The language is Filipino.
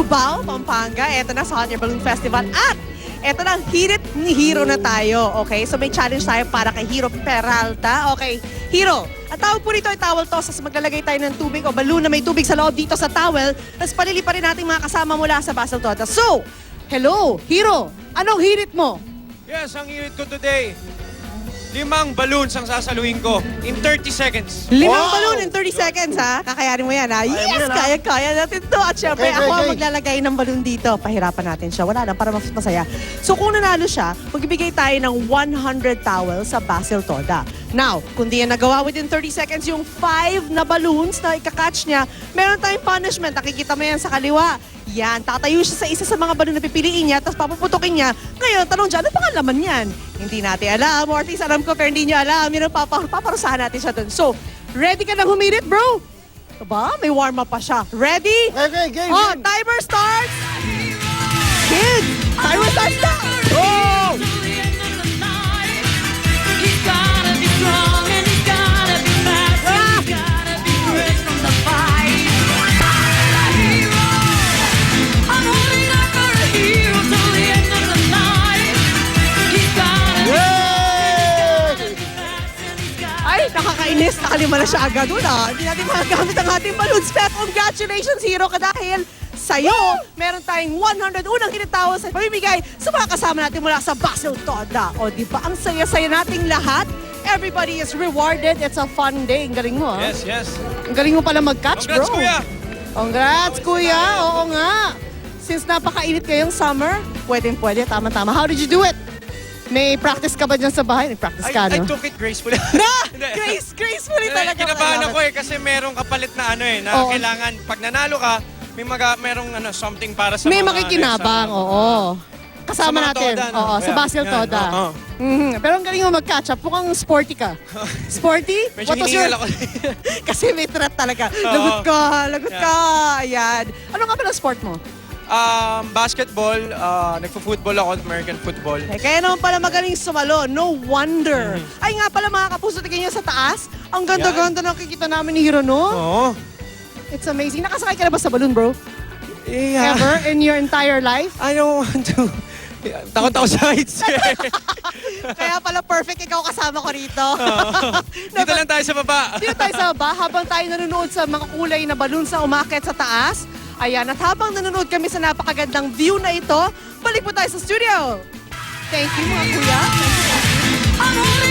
Cubao, Pampanga. Eto na sa Hot Air Balloon Festival. At eto na, hirit ni Hero na tayo. Okay? So may challenge tayo para kay Hero Peralta. Okay, Hero, ang tawag po rito ay towel toss. Tapos maglalagay tayo ng tubig o balloon na may tubig sa loob dito sa towel. Tapos palili pa natin mga kasama mula sa Basel Tota. So, hello, Hero, anong hirit mo? Yes, ang hirit ko today, limang balloons ang sasaluhin ko in 30 seconds. Limang Wow! balloon in 30 seconds, ha? Kakayanin mo yan, ha? mo Yes, yan, ha? kaya-kaya natin to. At syempre, Okay, ako ang okay. maglalagay ng balloon dito. Pahirapan natin siya. Wala lang, para mas masaya. So kung nanalo siya, magbibigay tayo ng 100 towels sa Basil Toda. Now, kung di yan nagawa within 30 seconds, yung 5 na balloons na ikakatch niya, meron tayong punishment. Nakikita mo yan sa kaliwa. Yan, tatayo siya sa isa sa mga balon na pipiliin niya, tapos papuputokin niya. Ngayon, tanong dyan, ano pang laman yan? Hindi natin alam, or at least alam ko, pero hindi niyo alam. Yun ang papa, paparusahan natin siya dun. So, ready ka na humirit, bro? Aba, may warm up pa siya. Ready? Okay, okay, game, Oh, game. timer starts! Nakakainis. Nakalima na siya agad. Wala. Hindi natin magagamit ang ating balloons. Pero congratulations, Hero, ka dahil sa'yo, meron tayong 100 unang hinitawa sa pamimigay sa mga kasama natin mula sa Basil Toda. O, di ba? Ang saya-saya nating lahat. Everybody is rewarded. It's a fun day. Ang galing mo, ah. Yes, yes. Ang galing mo pala mag-catch, bro. Congrats, kuya! Congrats, kuya. Oo nga. Since napakainit kayong summer, pwedeng pwede. Tama-tama. How did you do it? May practice ka ba dyan sa bahay? Nag-practice I, ka, I no? took it gracefully. Na! Grace, gracefully Hindi, talaga. Kinabahan ako eh kasi merong kapalit na ano eh, na Oo. kailangan pag nanalo ka, may maga, merong ano, something para sa May mga, makikinabang, ano, sa- oo. Kasama mga natin. Toda, no? Oo, sa Yeah, Basil yan, Toda. oo. Mhm. Pero ang galing mo mag-catch up. Mukhang sporty ka. Sporty? Medyo What was your... hiningal ako. Kasi may threat talaga. Lagot ka, lagot Yeah. ka. Ayan. Ano nga pala sport mo? Um, basketball, uh, nagfo-football ako, American football. Eh, kaya naman pala magaling sumalo. No wonder. Mm-hmm. Ay nga pala mga kapuso, tingin nyo sa taas. Ang ganda-ganda ng kikita namin ni Hero, no? Oo. It's amazing. Nakasakay ka na ba sa balloon, bro? Yeah. Ever in your entire life? I don't want to. Takot ako sa heights eh. Kaya pala perfect ikaw kasama ko rito. Dito lang tayo sa baba. Dito tayo sa baba, habang tayo nanonood sa mga kulay na balloon sa umakyat sa taas. Ayan, at habang nanonood kami sa napakagandang view na ito, balik po tayo sa studio. Thank you mga kuya. Amore!